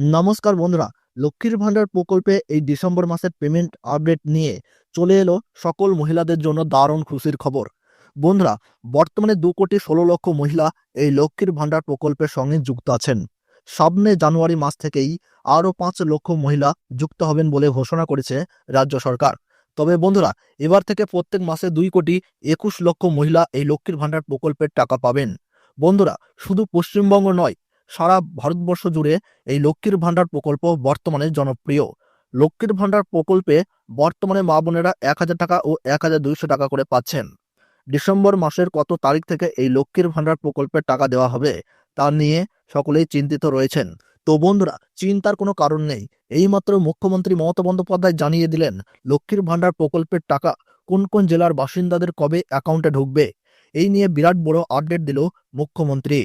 নমস্কার বন্ধুরা, লক্ষ্মীর ভান্ডার প্রকল্পে এই ডিসেম্বর মাসের পেমেন্ট আপডেট নিয়ে চলে এলো সকল মহিলাদের জন্য দারুণ খুশির খবর। বন্ধুরা, বর্তমানে দু কোটি ষোলো লক্ষ মহিলা এই লক্ষ্মীর ভাণ্ডার প্রকল্পের সঙ্গে যুক্ত আছেন। সামনে জানুয়ারি মাস থেকেই আরও পাঁচ লক্ষ মহিলা যুক্ত হবেন বলে ঘোষণা করেছে রাজ্য সরকার। তবে বন্ধুরা, এবার থেকে প্রত্যেক মাসে দুই কোটি একুশ লক্ষ মহিলা এই লক্ষ্মীর ভান্ডার প্রকল্পের টাকা পাবেন। বন্ধুরা, শুধু পশ্চিমবঙ্গ নয় সারা ভারতবর্ষ জুড়ে এই লক্ষ্মীর ভাণ্ডার প্রকল্প বর্তমানে জনপ্রিয়। লক্ষ্মীর ভাণ্ডার প্রকল্পে বর্তমানে মা বোনেরা এক হাজার টাকা ও এক হাজার দুইশো টাকা করে পাচ্ছেন। ডিসেম্বর মাসের কত তারিখ থেকে এই লক্ষ্মীর ভান্ডার প্রকল্পের টাকা দেওয়া হবে, তা নিয়ে সকলেই চিন্তিত রয়েছেন। তো বন্ধুরা, চিন্তার কোনো কারণ নেই। এইমাত্র মুখ্যমন্ত্রী মমতা বন্দ্যোপাধ্যায় জানিয়ে দিলেন, লক্ষ্মীর ভাণ্ডার প্রকল্পের টাকা কোন কোন জেলার বাসিন্দাদের কবে অ্যাকাউন্টে ঢুকবে? এই নিয়ে বিরাট বড় আপডেট দিল মুখ্যমন্ত্রী।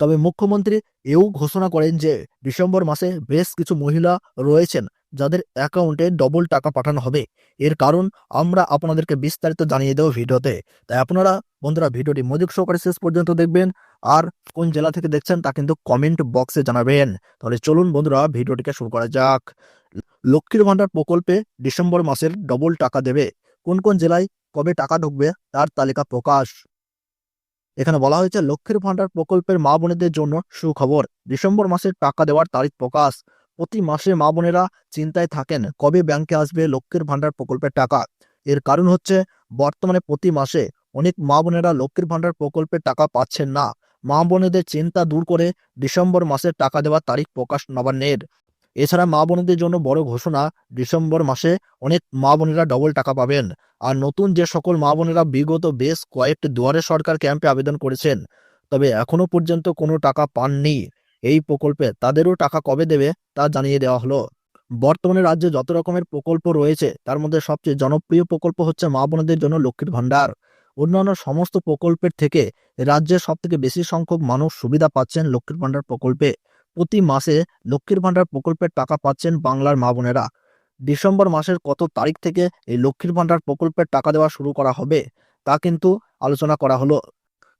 তবে মুখ্যমন্ত্রী এও ঘোষণা করেন যে ডিসেম্বর মাসে বেশ কিছু মহিলা রয়েছেন যাদের অ্যাকাউন্টে ডবল টাকা পাঠানো হবে। এর কারণ আমরা আপনাদেরকে বিস্তারিত জানিয়ে দেবো ভিডিওতে। তাই আপনারা বন্ধুরা ভিডিওটি মনোযোগ সহকারে শেষ পর্যন্ত দেখবেন আর কোন জেলা থেকে দেখছেন তা কিন্তু কমেন্ট বক্সে জানাবেন। তাহলে চলুন বন্ধুরা ভিডিওটিকে শুরু করা যাক। লক্ষ্মীর ভান্ডার প্রকল্পে ডিসেম্বর মাসের ডবল টাকা দেবে। কোন কোন জেলায় কবে টাকা ঢুকবে তার তালিকা প্রকাশ। এখানে বলা হয়েছে, লক্ষ্মীর ভান্ডার প্রকল্পের মা বোনেদের জন্য সুখবর। ডিসেম্বর মাসের টাকা দেওয়ার তারিখ প্রকাশ। প্রতি মাসে মা বোনেরা চিন্তায় থাকেন, কবে ব্যাংকে আসবে লক্ষ্মীর ভান্ডার প্রকল্পের টাকা। এর কারণ হচ্ছে, বর্তমানে প্রতি মাসে অনেক মা বোনেরা লক্ষ্মীর ভান্ডার প্রকল্পের টাকা পাচ্ছেন না। মা বোনেদের চিন্তা দূর করে ডিসেম্বর মাসের টাকা দেওয়ার তারিখ প্রকাশ নবান্নের। এছাড়া মা বোনদের জন্য বড় ঘোষণা, ডিসেম্বর মাসে অনেক মা বোনেরা ডবল টাকা পাবেন। আর নতুন যে সকল মা বোনেরা বিগত বেশ কয়েকটি দুয়ারে সরকার ক্যাম্পে আবেদন করেছেন, তবে এখনও পর্যন্ত কোনো টাকা পাননি। এই প্রকল্পে তাদেরও টাকা কবে দেবে তা জানিয়ে দেওয়া হলো। বর্তমানে রাজ্যে যত রকমের প্রকল্প রয়েছে, তার মধ্যে সবচেয়ে জনপ্রিয় প্রকল্প হচ্ছে মা বোনদের জন্য লক্ষ্মীর ভান্ডার অন্যান্য সমস্ত প্রকল্পের থেকে রাজ্যের সব থেকে বেশি সংখ্যক মানুষ সুবিধা পাচ্ছেন লক্ষ্মীর ভান্ডার প্রকল্পে। প্রতি মাসে লক্ষ্মীর ভান্ডার প্রকল্পের টাকা পাচ্ছেন বাংলার মা বোনেরা। ডিসেম্বর মাসের কত তারিখ থেকে এই লক্ষ্মীর ভান্ডার প্রকল্পের টাকা দেওয়া শুরু করা হবে, তা কিন্তু আলোচনা করা হলো।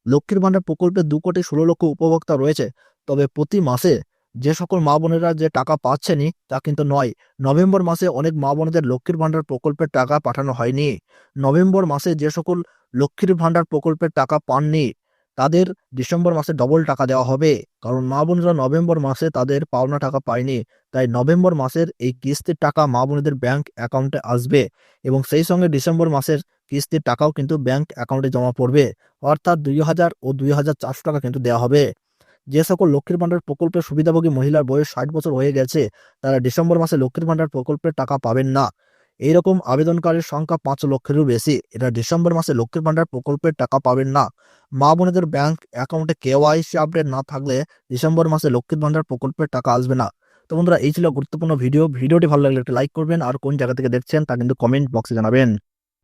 লক্ষ্মীর ভান্ডার প্রকল্পে দু কোটি ষোলো লক্ষ উপভোক্তা রয়েছে, তবে প্রতি মাসে যে সকল মা বোনেরা যে টাকা পাচ্ছেনই, তা কিন্তু নয়। নভেম্বর মাসে অনেক মা বোনেদের লক্ষ্মীর ভান্ডার প্রকল্পের টাকা পাঠানো হয়নি। নভেম্বর মাসে যে সকল লক্ষ্মীর ভান্ডার প্রকল্পের টাকা পাননি তাদের ডিসেম্বর মাসে ডবল টাকা দেওয়া হবে। কারণ মা বোনেরা নভেম্বর মাসে তাদের পাওনা টাকা পায়নি। তাই নভেম্বর মাসের এই কিস্তির টাকা মা বোনেদের ব্যাংক অ্যাকাউন্টে আসবে এবং সেই সঙ্গে ডিসেম্বর মাসের কিস্তির টাকাও কিন্তু ব্যাংক অ্যাকাউন্টে জমা পড়বে। অর্থাৎ দুই হাজার ও দুই হাজার চারশো টাকা কিন্তু দেওয়া হবে। যে সকল লক্ষ্মীর ভান্ডার প্রকল্পের সুবিধাভোগী মহিলার বয়স ষাট বছর হয়ে গেছে, তারা ডিসেম্বর মাসে লক্ষ্মীর ভান্ডার প্রকল্পের টাকা পাবেন না। এইরকম আবেদনকারীর সংখ্যা পাঁচ লক্ষেরও বেশি। এটা ডিসেম্বর মাসে লক্ষ্মীর ভান্ডার প্রকল্পের টাকা পাবেন না। মা বোনেদের ব্যাংক অ্যাকাউন্টে কেওয়াইসি আপডেট না থাকলে ডিসেম্বর মাসে লক্ষ্মীর ভান্ডার প্রকল্পের টাকা আসবে না। তো বন্ধুরা, এই ছিল গুরুত্বপূর্ণ ভিডিও। ভিডিওটি ভালো লাগলে একটা লাইক করবেন। আর কোন জায়গা থেকে দেখছেন তা কিন্তু কমেন্ট বক্সে জানাবেন।